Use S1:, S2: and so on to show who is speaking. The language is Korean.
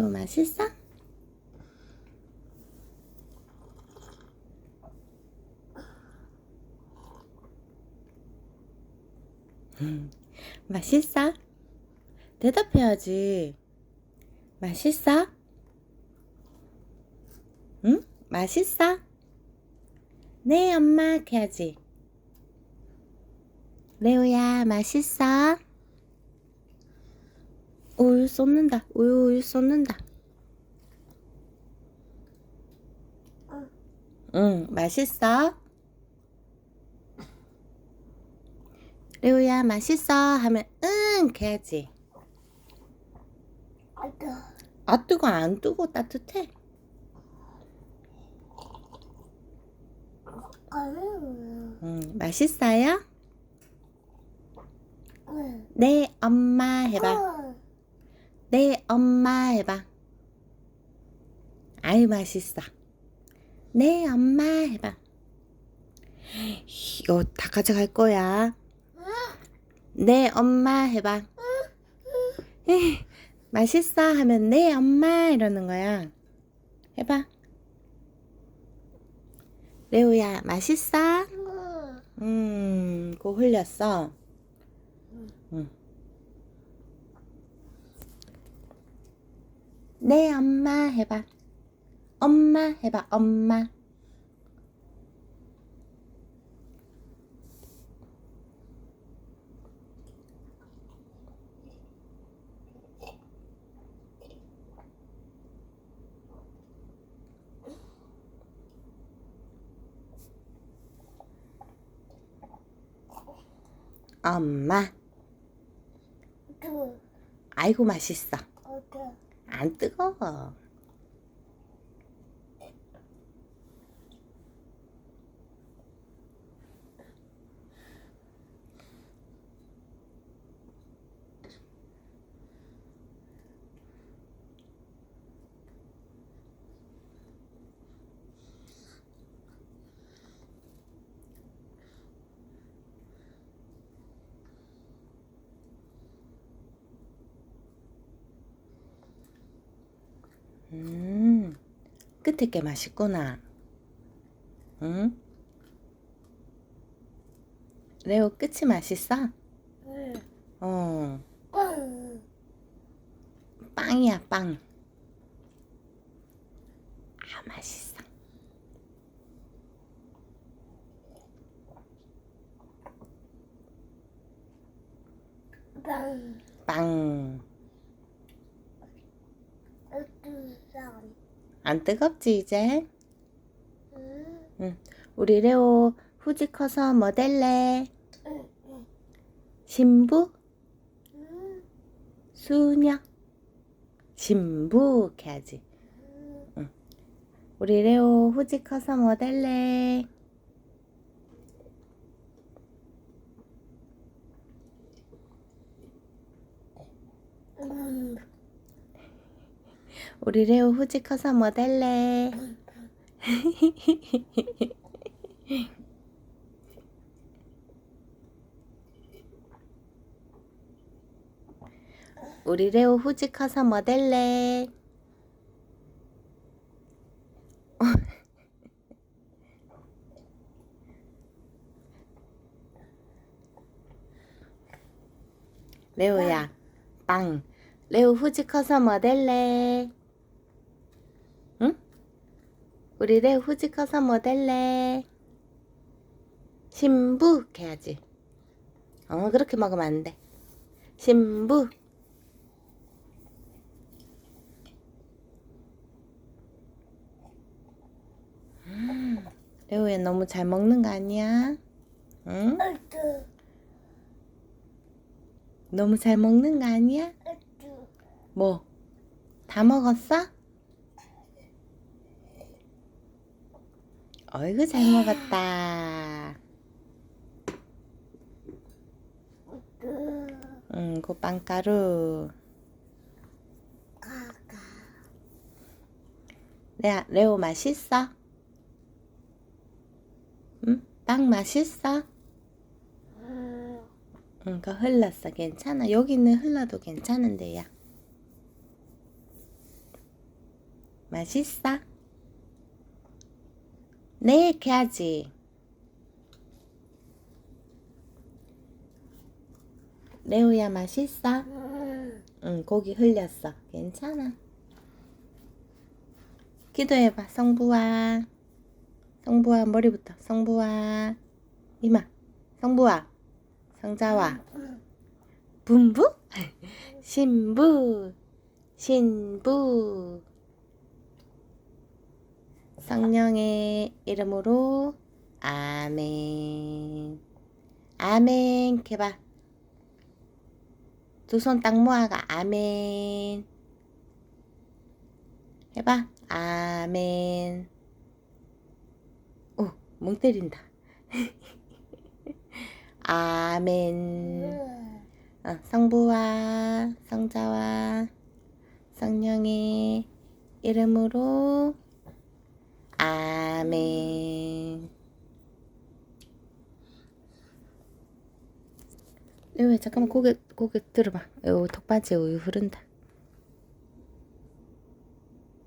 S1: 레오 맛있어? 음, 맛있어? 대답해야지. 맛있어? 응? 맛있어? 네, 엄마. 해야지. 레오야, 맛있어? 우유 쏟는다. 우유, 우유 쏟는다. 응, 맛있어? 레오야, 맛있어? 하면, 응, 해야지. 아, 뜨거, 안 뜨거, 따뜻해. 응, 맛있어요? 네, 엄마 해봐. 네, 엄마 해봐. 아유, 맛있어. 네, 엄마 해봐. 이거 다 가져갈 거야. 네, 엄마 해봐. 맛있어 하면 네, 엄마 이러는 거야. 해봐. 레오야, 맛있어? 음, 그거 흘렸어. 응. 네, 엄마 해봐. 엄마 해봐, 엄마. 엄마. 아이고, 맛있어. 안 뜨거워. 음, 끝에 게 맛있구나. 응? 레오 끝이 맛있어? 어, 빵이야, 빵. 아, 맛있어. 빵. 안 뜨겁지, 이제? 응. 우리 레오 후지 커서 뭐 될래? 신부? 수녀? 신부 이렇게 하지. 응. 우리 레오 후지 커서 뭐 될래? 우리 레오 후지 커서 뭐 될래? 우리 레오 후지 커서 뭐 될래? 레오야, 빵. 레오 후지 커서 뭐 될래? 응? 우리 레오 후지 커서 뭐 될래? 신부 해야지. 어, 그렇게 먹으면 안 돼. 신부. 음, 레오야 너무 잘 먹는 거 아니야? 응? 너무 잘 먹는 거 아니야? 뭐? 다 먹었어? 어이구 잘 먹었다. 응, 그 빵가루. 레아, 레오 맛있어? 응? 빵 맛있어? 응, 그거 흘렀어. 괜찮아. 여기는 흘러도 괜찮은데요. 맛있어? 네, 이렇게 하지. 레오야, 맛있어? 응, 고기 흘렸어. 괜찮아. 기도해봐, 성부와. 성부와, 머리부터. 성부와. 이마. 성부와. 성자와. 분부? 신부. 신부. 성령의 이름으로 아멘. 아멘. 해봐. 두손 딱 모아가 아멘. 해봐. 아멘. 오, 멍 때린다. 아멘. 어, 성부와 성자와 성령의 이름으로 아멘. 레오야 잠깐만 고개 고개 들어봐. 요 턱받이에 우유 흐른다.